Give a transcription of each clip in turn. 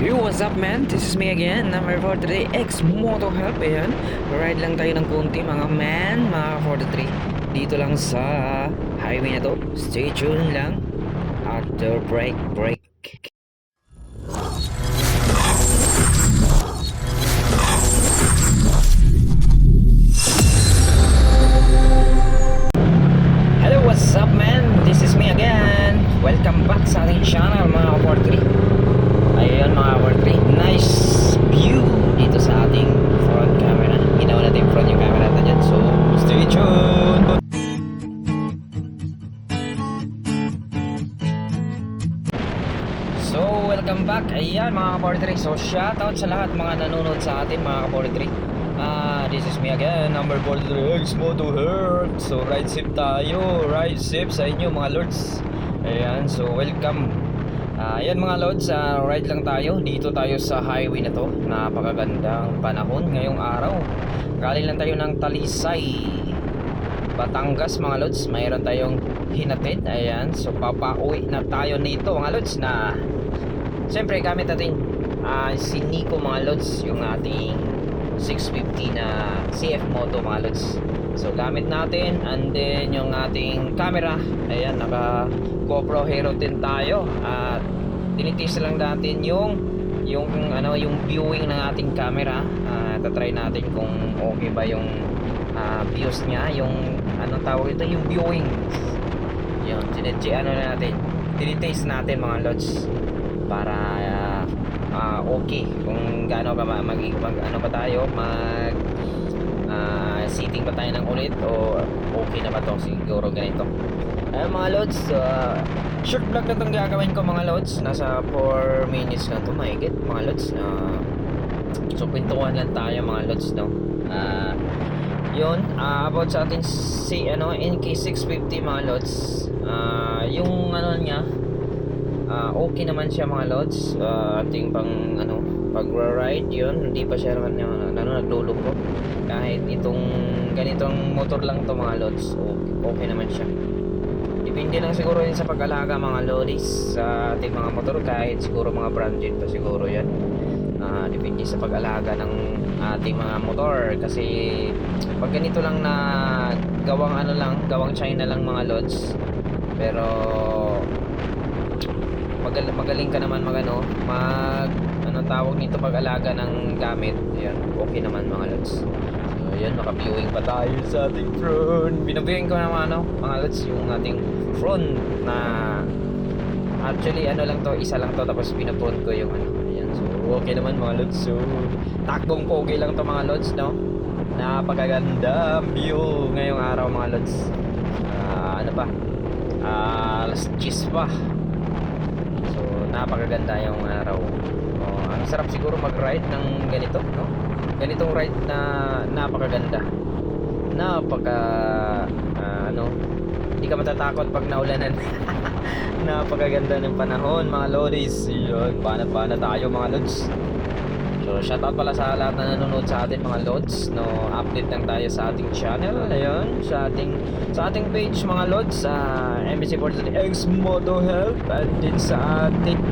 Hey, what's up man? This is me again, number 43 X Moto Help. Ayan, ride lang tayo ng konti mga man, mga 43. Dito lang sa highway na to. Stay tuned lang. After break, break. Hello, what's up man? This is me again. Welcome back sa ating channel mga So, welcome back. Ayan mga ka-43. So, shoutout sa lahat mga nanonood sa atin mga ka-43. Ah, this is me again, number 43, X Moto Heart. So, ride safe tayo. Ride safe sa inyo mga lords. Ayan, so welcome. Ah, ayan mga lords, ah, ride lang tayo. Dito tayo sa highway na to. Napakagandang panahon ngayong araw. Galing lang tayo ng Talisay. Batangas mga lods, mayroon tayong hinatid. Ayan, so papauwi na tayo nito mga lods na Siyempre gamit natin ah, si Nico mga lods, yung ating 650 na CF Moto mga lods. So gamit natin and then yung ating camera, ayan naka GoPro Hero 10 tayo at tinitis lang natin yung yung ano yung viewing ng ating camera. Ah, tatry natin kung okay ba yung ah, views niya, yung anong tawag ito, yung viewing. Yun, tinitsi ano na natin. Tinitaste natin mga lods para ah, ah, okay. Kung gaano ba ma- mag, mag ano ba tayo mag ah, seating ba tayo ng ulit o okay na ba to? Siguro ganito. Ayun mga lods ah, short vlog na itong gagawin ko mga lods. Nasa 4 minutes na to mahigit mga lods. Na so kwentuhan lang tayo mga lods no? Ah yun ah, about sa ating si ano NK650 mga lods. Ah yung ano niya Ah, okay naman siya mga lods. Ah, ating pang ano pag ride yun. Hindi pa siya naman yung ano nagluloko kahit itong ganitong motor lang to mga lods okay, okay naman siya. Depende lang siguro yun sa pag-alaga mga lodis sa ating mga motor kahit siguro mga branded pa siguro yan Ah, depende sa pag-alaga ng ating mga motor kasi ganito lang na gawang ano lang gawang China lang mga lods pero magal magaling ka naman mag ano, mag ano tawag nito pag-alaga ng gamit. Ayan, okay naman mga lods. So, ayan, naka-viewing pa tayo sa ating front. Binabiewing ko naman ano, mga lods, yung ating front na actually ano lang to, isa lang to tapos pinapon ko yung ano. Ayan, so okay naman mga lods. So, takbong pogi lang to mga lods, no? Napakaganda view ngayong araw mga lods. Ah, ano pa? Ah, alas 10 pa. So, napakaganda yung araw. Oh, ang sarap siguro mag-ride ng ganito, no? Ganitong ride na napakaganda. Napaka ah, ano, hindi ka matatakot pag naulanan. napakaganda ng panahon, mga lodis. Yun, bana-bana tayo mga lods. So, shoutout pala sa lahat na nanonood sa atin mga lods. No, update lang tayo sa ating channel. Ayun, sa ating sa ating page mga lods sa MBC 43X Moto Help and din sa ating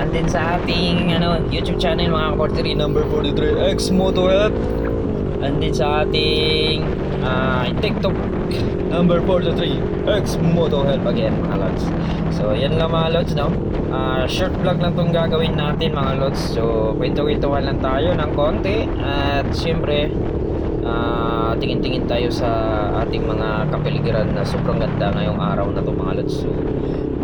and din sa ating ano YouTube channel mga 43 number 43X Moto Help and din sa ating ah, TikTok number 43 X Moto Help again mga lods. So, yan lang mga lods, no? Ah, short vlog lang tong gagawin natin mga lods. So, kwento-kwentuhan lang tayo ng konti at syempre ah, tingin-tingin tayo sa ating mga kapiligiran na sobrang ganda ngayong araw na to mga lods. So,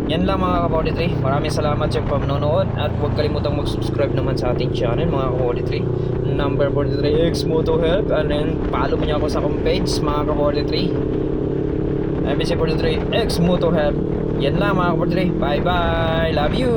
yan lang mga ka-43. Maraming salamat sa panonood at huwag kalimutang mag-subscribe naman sa ating channel mga ka-43. Number 43X Moto Help and then follow mo ako sa akong page mga ka-43. MBC 43X Moto Help. Yan lang mga ka-43. Bye bye. Love you.